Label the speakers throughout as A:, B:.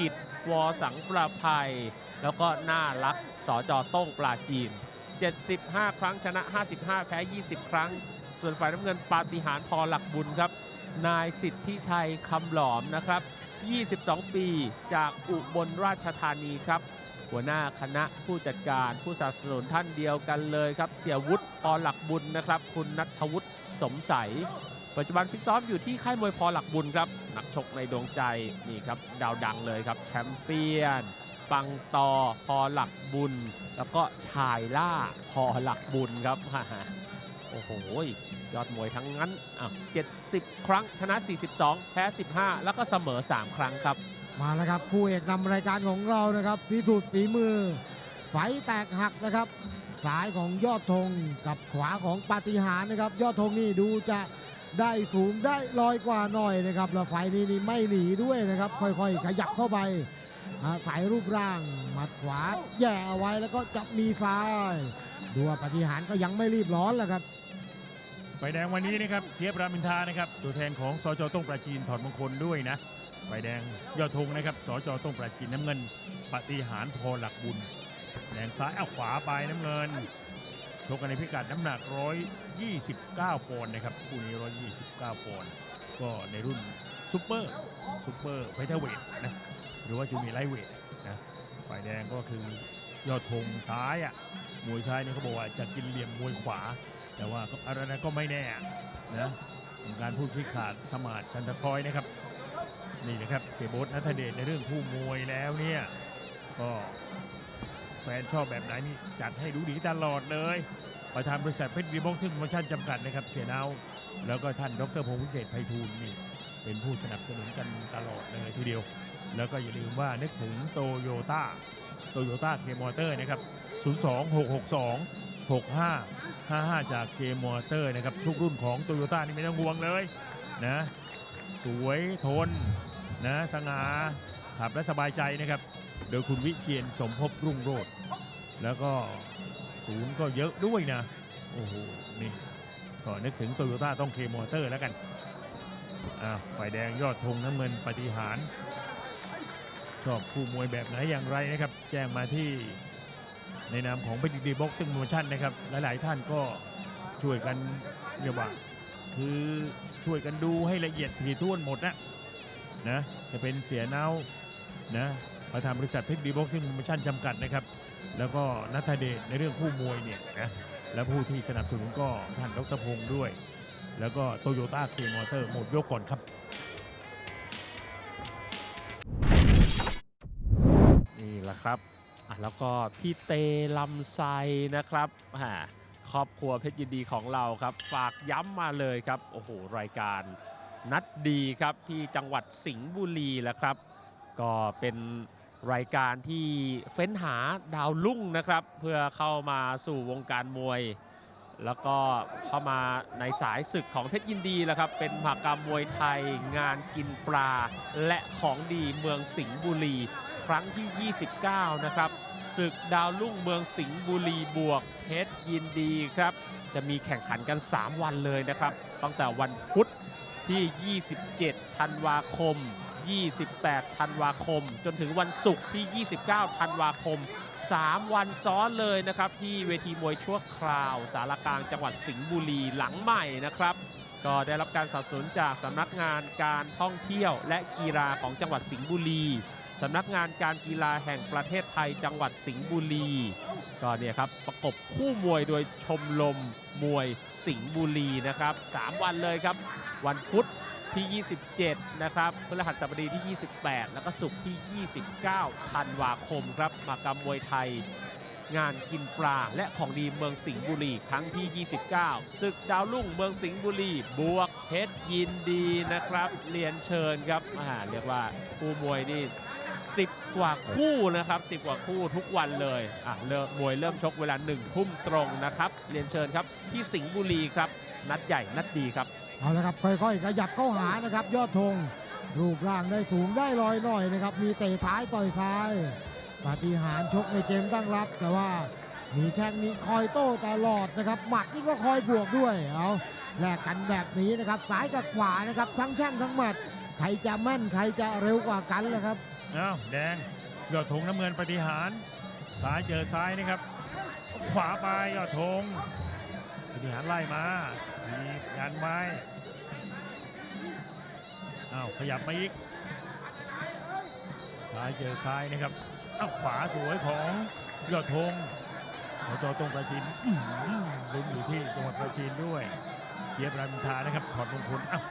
A: กิจวอสังประภัย แล้วก็น่ารักสอจอต้งปลาจีน 75 ครั้งชนะ 55 แพ้ 20 ครั้ง ส่วนฝ่ายน้ำเงินปาฏิหาริย์พอหลักบุญครับ นายสิทธิชัยคำหลอมนะครับ 22 ปีจากอุบลราชธานีครับ หัวหน้าคณะผู้จัดการผู้สนับสนุนท่านเดียวกันเลยครับ เสียวุฒิพอหลักบุญนะครับ คุณนัทวุฒิสมใส ปัจจุบันฟิตซ้อมอยู่ที่ค่ายมวยพอหลักบุญครับนักชกในดวงใจนี่ครับดาวดังเลยครับแชมเปี้ยน ปังตอพอหลักบุญ แล้วก็ชายล่าพอหลักบุญครับโอ้โหยอดมวยทั้งนั้นอะ70 ครั้งชนะ 42 แพ้ 15 แล้วก็เสมอ 3 ครั้งครับ
B: มาแล้วครับคู่เอกนำรายการของเรานะครับพิสูจน์ฝีมือ ไฟแตกหักนะครับซ้ายของยอดธงกับขวาของปาฏิหาริย์นะครับ ยอดธงนี่ดูจะ ได้สูงได้ลอยกว่าหน่อยนะครับแล้วไฟนี้นี่ไม่หนีด้วยนะครับ ค่อยๆ ขยับเข้าไปอาศัยรูปร่างหมัดขวาแย่เอาไว้แล้วก็จับมีซ้ายดูว่าปฏิหารก็ยังไม่รีบร้อนแหละครับ
C: ไฟแดงวันนี้นะครับเทียบรามินทานะครับตัวแทนของสจต้งปราจีนถอดมงคลด้วยนะไฟแดงยอดธงนะครับสจต้งปราจีนน้ำเงิน ปฏิหารพอหลักบุญแดงซ้ายเอาขวาไปน้ำเงิน ชกกันในพิกัดน้ำหนัก 129ปอนด์นะครับคู่นี้ 129 ปอนด์ก็ในรุ่นซูเปอร์ซูเปอร์ไฟเทอร์เวทนะหรือว่าจูเนียร์ไลท์เวทนะฝ่ายแดงก็คือยอดธงซ้ายอะมวยซ้ายเนี่ยเขาบอกว่าจะกินเหลี่ยมมวยขวา แต่ว่าก็อะไรนั้นก็ไม่แน่นะกรรมการผู้ชี้ขาดสมาร์ทชันตะคอยนะครับนี่นะครับเสียโบทนัทเดชในเรื่องคู่มวยแล้วเนี่ยก็ ฟนชอบแบบไหนนี่จัดให้ดูดีตลอดเลย ประธานบริษัทเพชรวีบ็อกซิ่งโปรโมชั่นจำกัดนะครับเสียนาวแล้วก็ท่านดรพงศ์วิเศษไพฑูรย์นี่เป็นผู้สนับสนุนกันตลอดเลยทีเดียว แล้วก็อย่าลืมว่านึกถึงโตโยต้าโตโยต้าเคมอเตอร์นะครับ 02662 65 55 จากเคมอเตอร์นะครับ ทุกรุ่นของโตโยต้านี่ไม่ต้องห่วงเลยนะสวยทนนะสง่าขับและสบายใจนะครับ โดยคุณวิเชียนสมภพรุ่งโรจน์แล้วก็ศูนย์ก็เยอะด้วยนะ โอ้โห นี่ก็นึกถึงโตโยต้าต้องเคมอเตอร์แล้วกันอ่าฝ่ายแดงยอดธงน้ำเงินปฏิหาร ชอบคู่มวยแบบไหนอย่างไรนะครับ แจ้งมาที่ในนามของเป็นดีบ็อกซิ่งโมชั่นนะครับ หลาย ๆ ท่านก็ช่วยกันเรียกว่าคือช่วยกันดูให้ละเอียดถี่ถ้วนหมดนะนะจะเป็นเสียเนานะ ประธานบริษัทเพชรดีบ็อกซิ่งโปรโมชั่นจำกัดนะครับ แล้วก็นัทเดชในเรื่องคู่มวยเนี่ยนะและผู้ที่สนับสนุนก็ท่านดรพงศ์ด้วย แล้วก็โตโยต้าเคมอเตอร์หมดยกก่อนครับ
A: นี่แหละครับอะแล้วก็พี่เตลำไซนะครับอ่าครอบครัวเพชรยินดีของเราครับ ฝากย้ำมาเลยครับ โอ้โห รายการนัดดีครับที่จังหวัดสิงห์บุรีแหละครับ ก็เป็น รายการที่เฟ้นหาดาวรุ่งนะครับ เพื่อเข้ามาสู่วงการมวย แล้วก็เข้ามาในสายศึกของเพชรยินดีแหละครับ เป็นมหากรรมมวยไทย งานกินปลา และของดีเมืองสิงห์บุรี ครั้งที่ 29 นะครับศึกดาวรุ่งเมืองสิงห์บุรีบวกเพชรยินดีครับ จะมีแข่งขันกัน 3 วันเลยนะครับ ตั้งแต่วันพุธที่ 27 ธันวาคม 28 ธันวาคม จนถึงวันศุกร์ที่ 29 ธันวาคม 3 วันซ้อนเลยนะครับ ที่เวทีมวยชั่วคราว สารกลางจังหวัดสิงห์บุรีหลังใหม่นะครับ ก็ได้รับการสนับสนุนจากสำนักงานการท่องเที่ยวและกีฬาของจังหวัดสิงห์บุรีสำนักงานการกีฬาแห่งประเทศไทยจังหวัดสิงห์บุรีก็เนี่ยครับประกบคู่มวยโดยชมรมมวยสิงห์บุรีนะครับ 3 วันเลยครับ วันพุธ ที่ 27 นะครับพฤหัสบดีที่ 28 แล้วก็ศุกร์ที่ 29 ธันวาคมครับมากรรมมวยไทย งานกินปลาและของดีเมืองสิงห์บุรีครั้งที่ 29 ศึกดาวรุ่งเมืองสิงห์บุรี บวกเพชรยินดีนะครับ เรียนเชิญครับอ่าเรียกว่าคู่มวยนี่10 กว่าคู่นะครับ 10 กว่าคู่ทุกวันเลยอะเริ่มมวยเริ่มชกเวลา1ทุ่มตรงนะครับ เรียนเชิญครับที่สิงห์บุรีครับ นัดใหญ่นัดดีครับ
B: เอาละครับค่อยๆขยับเข้าหานะครับ ยอดธงรูปร่างได้สูงได้ลอยหน่อยนะครับ มีเตะท้ายต่อยท้ายปาฏิหาริย์ชกในเกมตั้งรับ แต่ว่ามีแข้งนี้คอยโต้ตลอดนะครับหมัดนี่ก็คอยบวกด้วยเอาแลกกันแบบนี้นะครับซ้ายกับขวานะครับทั้งแข้งทั้งหมัดใครจะแม่นใครจะเร็วกว่ากันแหละครับ
C: อ้าวแดงยอดธงน้ำเงินปฏิหารซ้ายเจอซ้ายนะครับ ขวาไปยอดธง ปฏิหารไล่มาทีบยันไว้อ้าวขยับมาอีกซ้ายเจอซ้ายนะครับอ้าวขวาสวยของยอดธงสจตรงประจินลุ้นอยู่ที่จังหวัดประจีนด้วยเทียบรามอินทานะครับถอดมงคลอ้าว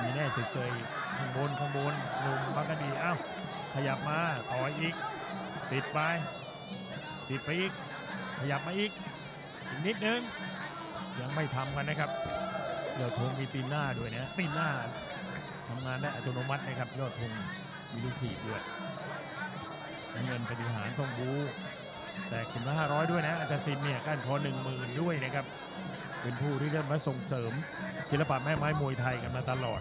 C: มีแน่เสร็จเซยข้างบนข้างบนหนุ่มบางกะดีอ้าวขยับมาต่อยอีก ติดไป ติดไปอีก ขยับมาอีก อีกนิดนึง ยังไม่ทำกันนะครับ ยอดธงมีตีนหน้าด้วยนะตีนหน้าทำงานได้อัตโนมัตินะครับ ยอดธงมีลูกถีบด้วยเงินปฏิหารต้องบูแต่เข็มละ500ด้วยนะอัตสินเนี่ยก้านคอ1 0,000ด้วยนะครับ เป็นผู้ที่เริ่มมาส่งเสริม ศิลปะแม่ไม้มวยไทยกันมาตลอด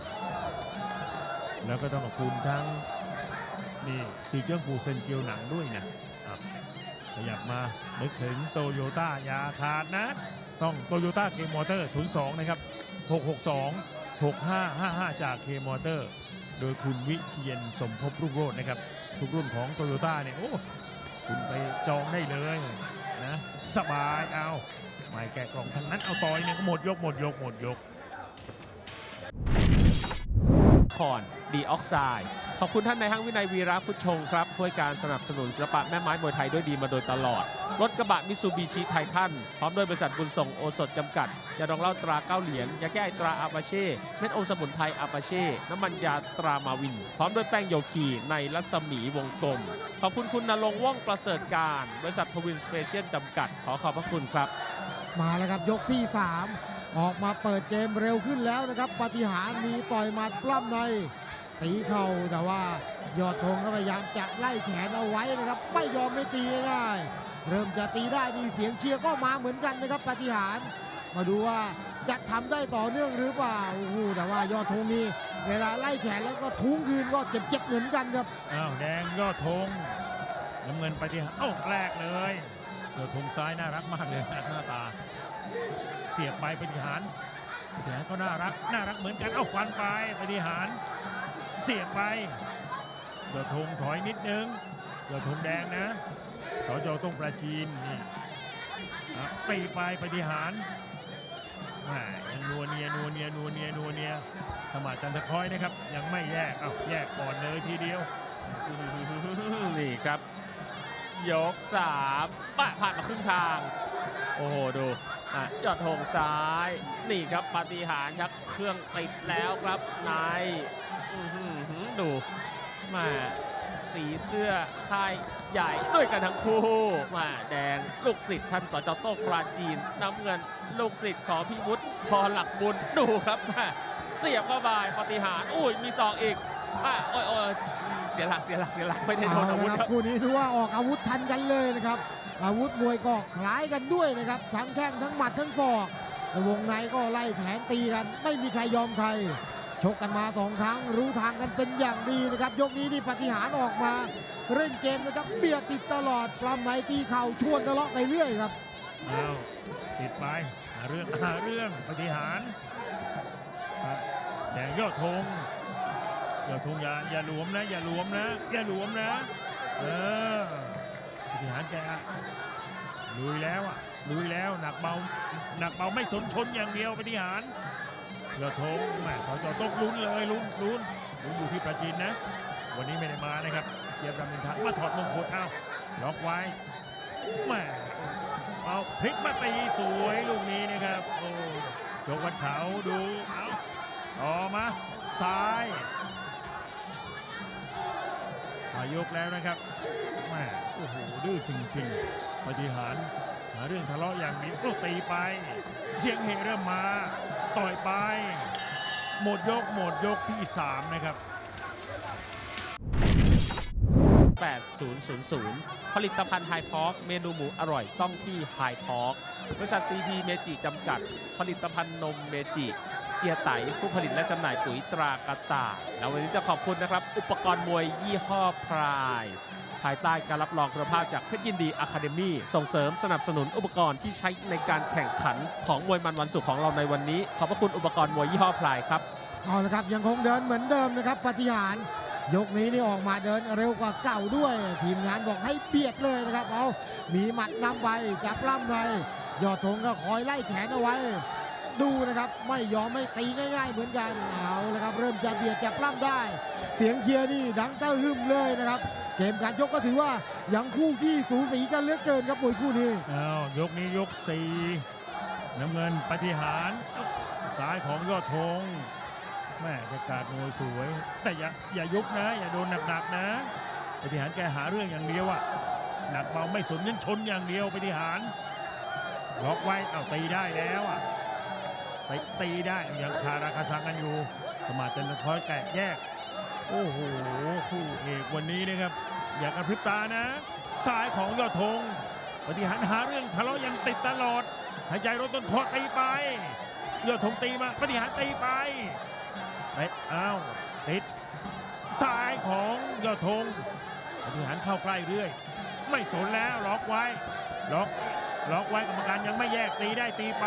C: แล้วก็ต้องขอบคุณทั้งนี่ทีเจิ้งปูเซนเจียวหนังด้วยนะ ขยับมานึกถึงโตโยต้าอย่าขาดนะ ต้องโตโยต้าเคมอเตอร์ 02 นะครับ 662 6555 จากเคมอเตอร์ โดยคุณวิเชียนสมภพรุ่งโรจน์นะครับ ทุกรุ่นของโตโยต้าเนี่ย โอ้ คุณไปจองได้เลยนะ สบายเอาไม่แกะกล่องทั้งนั้นเอาต่อยเนี่ยก็หมดยกหมดยกหมดยก
A: คอนดีออกไซด์ขอบคุณท่านนายห้างวินัยวีระพุทธชงครับ ช่วยการสนับสนุนศิลปะแม่ไม้มวยไทยด้วยดีมาโดยตลอด รถกระบะมิซูบิชิไททันพร้อมด้วยบริษัทบุญส่งโอสถจำกัดยาดองเหล้าตราเก้าเหรียญยาแก้ไอตราอาปาเช่เม็ดโอมสมุนไพรอาปาเช่น้ำมันยาตรามาวิน พร้อมด้วยแป้งโยคีในรัศมีวงกลม ขอบคุณคุณนรงว่องประเสริฐการ บริษัทพวินสเปเชียลจำกัด ขอขอบพระคุณครับ
B: มาแล้วครับยกที่ 3 ออกมาเปิดเกมเร็วขึ้นแล้วนะครับปฏิหารมีต่อยหมัดปล้ำใน ตีเข่าแต่ว่ายอดธงก็พยายามจะไล่แขนเอาไว้นะครับ ไม่ยอมไม่ตีง่ายเริ่มจะตีได้มีเสียงเชียร์ก็มาเหมือนกันนะครับปฏิหาร มาดูว่าจะทำได้ต่อเนื่องหรือเปล่าโอ้โหแต่ว่ายอดธงนี่เวลาไล่แขนแล้วก็ทุ้งคืนก็เจ็บๆเหมือนกันครับ
C: อ้าวแดงยอดธงน้ำเงินไปที่เอ้าแรกเลยยอดธงซ้ายน่ารักมากเลยหน้าตา เสียบไปปฏิหารปฏิหารก็น่ารักน่ารักเหมือนกันเอ้าฟันไปปฏิหาร เสียบไปยอดธงถอยนิดนึงยอดธงแดงนะสจต้องประจีนนี่ตีไปปฏิหารยังนัวเนียนัวเนียนัวเนียนัวเนียสมาจันทคอยนะครับ ยังไม่แยกเอ้าแยกก่อนเลยทีเดียว
A: นี่ครับ ยกสามปะผ่านมาครึ่งทาง โอ้โหดูอะยอดธงซ้าย นี่ครับปฏิหารชักเครื่องติดแล้วครับนาย ดูแมาสีเสื้อค่ายใหญ่ด้วยกันทั้งคู่แมาแดงลูกศิษย์ท่านสจโต้งปราจีนน้ำเงินลูกศิษย์ของพี่วุฒิพรหลักบุญดูครับแม่เสียบเข้าไปปาฏิหาริย์อุ้ยมีซองอีกอะโอ้ยโอ้ยเสียหลักเสียหลักเสียหลักไม่ได้โดนอาวุธ
B: เละ
A: ค
B: ค
A: รั
B: รับบคู่นี้ถือว่าออกอาวุธทันกันเลยนะครับ อาวุธมวยก็คล้ายกันด้วยนะครับทั้งแข้งทั้งหมัดทั้งศอกแต่วงในก็ไล่แขนตีกัน ไม่มีใครยอมใคร ชกกันมาสองครั้งรู้ทางกันเป็นอย่างดีนะครับ ยกนี้นี่ปฏิหารออกมาเร่งเกมนะครับเบียดติดตลอดปลำไหนตีเข่าชวนทะเลาะไปเรื่อยครับ
C: อ้าวติดไปหาเรื่องหาเรื่องปฏิหารแดงยอดธงยอดธงอย่าอย่าหลวมนะอย่าหลวมนะอย่าหลวมนะเออปฏิหารแกลุยแล้วอะลุยแล้วหนักเบาหนักเบาไม่สนชนอย่างเดียวปฏิหาร ยอดธงแหมสจต้องลุ้นเลยลุ้นลุ้นลุ้นอยู่ที่ประจีนนะ วันนี้ไม่ได้มานะครับเกียรติรามอินทรามาถอดมงกุฎอ้าล็อกไว้แหมเอาพลิกมาตีสวยลูกนี้นะครับโอ้โจกวันเขาดูเอาต่อมาซ้ายอายกแล้วนะครับแม่โอ้โหดื้อจริงๆปฏิหารหาเรื่องทะเลาะอย่างนี้โอ้ตีไป เสียงเฮเริ่มมา ต่อยไป หมดยกหมดยกที่ 3 นะครับ
A: 8000 ผลิตภัณฑ์ไฮพอกเมนูหมูอร่อยต้องที่ไฮพอกบริษัทซีพีเมจิจำกัด ผลิตภัณฑ์นมเมจิ เจียไตผู้ผลิตและจำหน่ายปุ๋ยตรากาตาแล้ววันนี้จะขอบคุณนะครับ อุปกรณ์มวยยี่ห้อพราย ภายใต้การรับรองคุณภาพจากเพชรยินดีอะคาเดมี่ส่งเสริมสนับสนุนอุปกรณ์ที่ใช้ในการแข่งขันของมวยมันวันศุกร์ของเราในวันนี้ ขอบพระคุณอุปกรณ์มวยยี่ห้อพรายครับ
B: เอาละครับยังคงเดินเหมือนเดิมนะครับปฏิหารย์ยกนี้นี่ออกมาเดินเร็วกว่าเก่าด้วย ทีมงานบอกให้เบียดเลยนะครับเอามีหมัดนำไปจับล่ำในยอดธงก็คอยไล่แขนเอาไว้ ดูนะครับไม่ยอมไม่ตีง่ายๆเหมือนกันเอาละครับเริ่มจะเบียดจับล่ำได้ เสียงเชียร์นี่ดังเต้าหึมเลยนะครับ เกมการชกก็ถือว่ายังคู่ขี้สูสีกันเหลือเกินครับมวยคู่นี้
C: อ้าวยกนี้ยกสี่น้ำเงินปฏิหารซ้ายของยอดธงแม่จะกาดมวยสวย แต่อย่าอย่ายุบนะ อย่าโดนหนักๆนะปฏิหารแกหาเรื่องอย่างเดียวอะหนักเบาไม่สนยันชนอย่างเดียวปฏิหารล็อกไว้เอาตีได้แล้วอะ ไปตีได้ยังคาราคาซังกันอยู่ สมาร์ทจันทร์คอยแตกแยก โอ้โหคู่เอกวันนี้นะครับ อย่ากระพริบตานะซ้ายของยอดธงปฏิหารหาเรื่องทะเลาะยังติดตลอด หายใจรถต้นคอตีไป ยอดธงตีมาปฏิหารตีไปเตะอ้าวติดซ้ายของยอดธงปฏิหารเข้าใกล้เรื่อย ไม่สนแล้วล็อกไว้ล็อก ล็อกไว้กรรมการยังไม่แยกตีได้ตีไป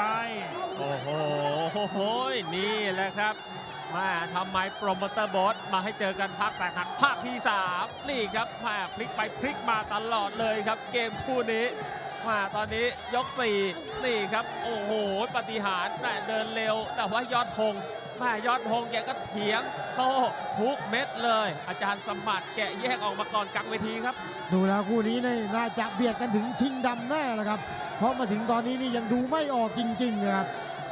A: โอ้โหโหนี่แหละครับมาทำไมโปรโมเตอร์บอสมาให้เจอกันพักแต่หักภาคที่3นี่ครับมาพลิกไปพลิกมาตลอดเลยครับ เกมคู่นี้มาตอนนี้ยก4นี่ครับ โอ้โห ปฏิหารแม่เดินเร็ว แต่ว่ายอดธง ม่ยอดธงแกก็เถียงโต้ทุกเม็ดเลย อาจารย์สมบัติแกะแยกออกมาก่อนกลางเวทีครับ
B: ดูแล้วคู่นี้นี่น่าจะเบียดกันถึงชิงดำแน่ละครับ เพราะมาถึงตอนนี้นี่ยังดูไม่ออกจริงๆนะครับ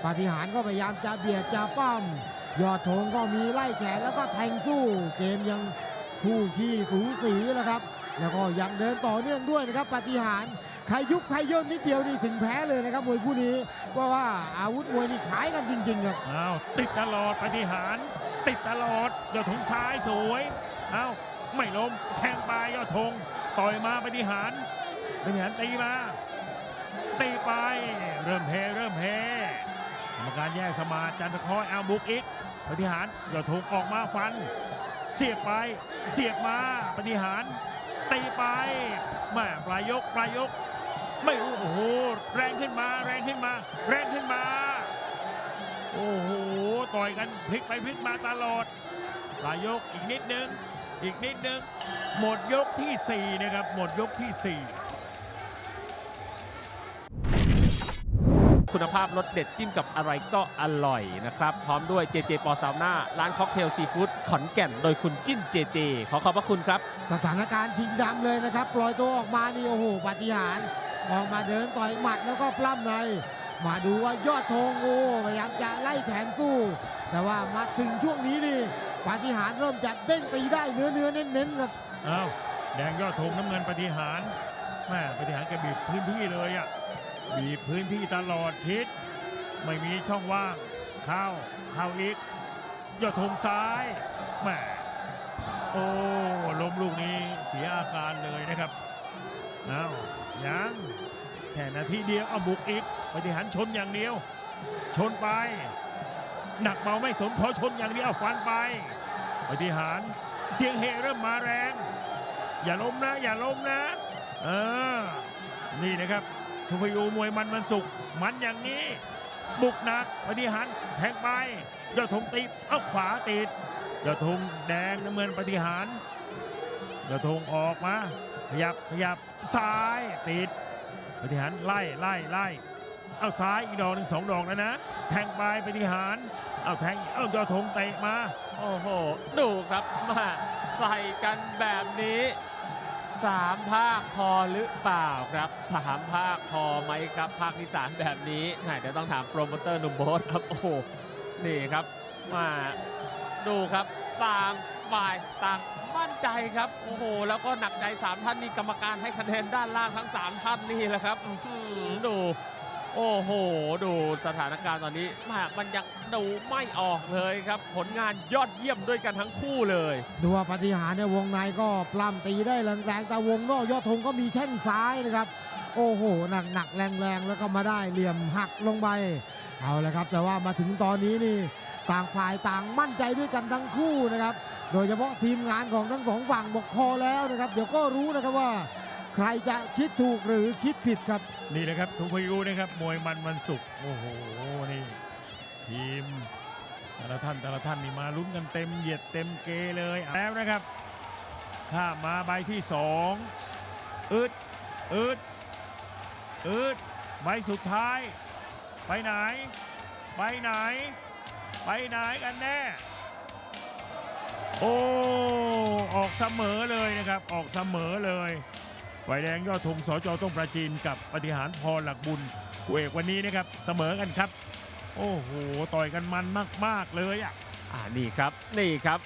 B: ปาฏิหารย์ก็พยายามจะเบียดจะปั้มยอดธงก็มีไล่แขนแล้วก็แทงสู้ เกมยังคู่ขี้สูสีแหละครับ แล้วก็ยังเดินต่อเนื่องด้วยนะครับปาฏิหารย์ ใครยุบใครย่นนิดเดียวนี่ถึงแพ้เลยนะครับมวยคู่นี้เพราะว่าอาวุธมวยนี่ขายกันจริงๆครับ
C: อ้าวติดตลอดปฏิหารติดตลอดยอดธงซ้ายสวยอ้าวไม่ล้มแทงไปยอดธงต่อยมาปฏิหารปฏิหารตีมาตีไปเริ่มเพเริ่มเพกรรมการแยกสมาจันทคอยเอาบุกอีกปฏิหารย์ยอดธงออกมาฟัน เสียบไปเสียบมาปฏิหารตีไปแม่ปลายยกปลายยก ไม่รู้โอ้โหแรงขึ้นมาแรงขึ้นมา แรงขึ้นมา โอ้โหต่อยกันพลิกไปพลิกมาตลอดปลายยกอีกนิดนึง อีกนิดนึง หมดยกทีสี่4 นะครับ หมดยกทีสี่ 4
A: คุณภาพรสเด็ดจิ้มกับอะไรก็อร่อยนะครับ พร้อมด้วยเจเจปอซาวน่าร้านค็อกเทลซีฟู้ดขอนแก่น โดยคุณจิ้นเจเจขอขอบพระคุณครับ
B: สถานการณ์ชิงดำเลยนะครับ ปล่อยตัวออกมานี่โอ้โหปาฏิหารย์ ออกมาเดินต่อยหมัดแล้วก็ปล้ำใน มาดูว่ายอดธงโอ้พยายามจะไล่แขนสู้ แต่ว่ามาถึงช่วงนี้นี่ปาฏิหารย์เริ่มจะเด้งตีได้เนื้อเนื้อเน้นๆครับ
C: อ้าวแดงยอดธงน้ำเงินปฏิหารแม่ปฏิหารแกบีบพื้นที่เลยอะบีบพื้นที่ตลอดชิด ไม่มีช่องว่างเข้าเข้าอีกยอดธงซ้ายแม่โอ้ล้มลูกนี้เสียอาการเลยนะครับอ้าว ยังแค่นาทีเดียวเอาบุกอีกปฏิหารชนอย่างเดียว ชนไป หนักเบาไม่สนขอชนอย่างเดียวฟันไปปฏิหารเสียงเฮเริ่มมาแรง อย่าล้มนะ อย่าล้มนะ เออ นี่นะครับทุพยูมวยมันมันสุกมันอย่างนี้ บุกหนักปฏิหารแทงไปยอดธงตีเอาขวาติดยอดธงแดงน้ำเงินปฏิหารยอดธงออกมา ขยับขยับซ้ายติดปฏิหารไล่ไล่ไล่เอาซ้ายอีกดอกหนึ่งสองดอกแล้วนะ แทงไปปฏิหารเอาแทงเอายอดธงเตะมา
A: โอ้โหดูครับมาใส่กันแบบนี้สามภาคพอหรือเปล่าครับสามภาคพอไหมครับ ภาคที่สามแบบนี้เดี๋ยวต้องถามโปรโมเตอร์หนุ่มโบ๊ทครับโอ้โหนี่ครับมาดูครับสามฝ่ายต่าง มั่นใจครับ โอ้โห แล้วก็หนักใจสามท่านนี่กรรมการให้คะแนนด้านล่างทั้งสามท่านนี่แหละครับอื้อหือดู โอ้โห ดูสถานการณ์ตอนนี้แม่มันยังดูไม่ออกเลยครับ ผลงานยอดเยี่ยมด้วยกันทั้งคู่เลย
B: ดูว่าปาฏิหารย์เนี่ยวงในก็ปล้ำตีได้แรงๆ แต่วงนอกยอดธงก็มีแข้งซ้ายนะครับ โอ้โห หนักหนักๆแรงๆ แล้วก็มาได้เหลี่ยมหักลงไป เอาละครับ แต่ว่ามาถึงตอนนี้นี่ ต่างฝ่ายต่างมั่นใจด้วยกันทั้งคู่นะครับ โดยเฉพาะทีมงานของทั้งสองฝั่งบอกพอแล้วนะครับ เดี๋ยวก็รู้นะครับว่า ใครจะคิดถูกหรือคิดผิดครับ
C: นี่นะครับทุกพายุนะครับมวยมันมันสุกร์โอ้โหนี่ทีมแต่ละท่านแต่ละท่านนี่มาลุ้นกันเต็มเหยียดเต็มเกเลยแล้วนะครับข้ามมาใบที่สองอึดอึดอึดใบสุดท้าย ไปไหน ไปไหน ไปไหนกันแน่ โอ้ ออกเสมอเลยนะครับ ออกเสมอเลยฝ่ายแดงยอดธงสจต้งประจีนกับปฏิหารพรหลักบุญกูเอกวันนี้นะครับเสมอกันครับ โอ้โห ต่อยกันมันมาก ๆ เลยอะ
A: อ่านี่ครับ นี่ครับ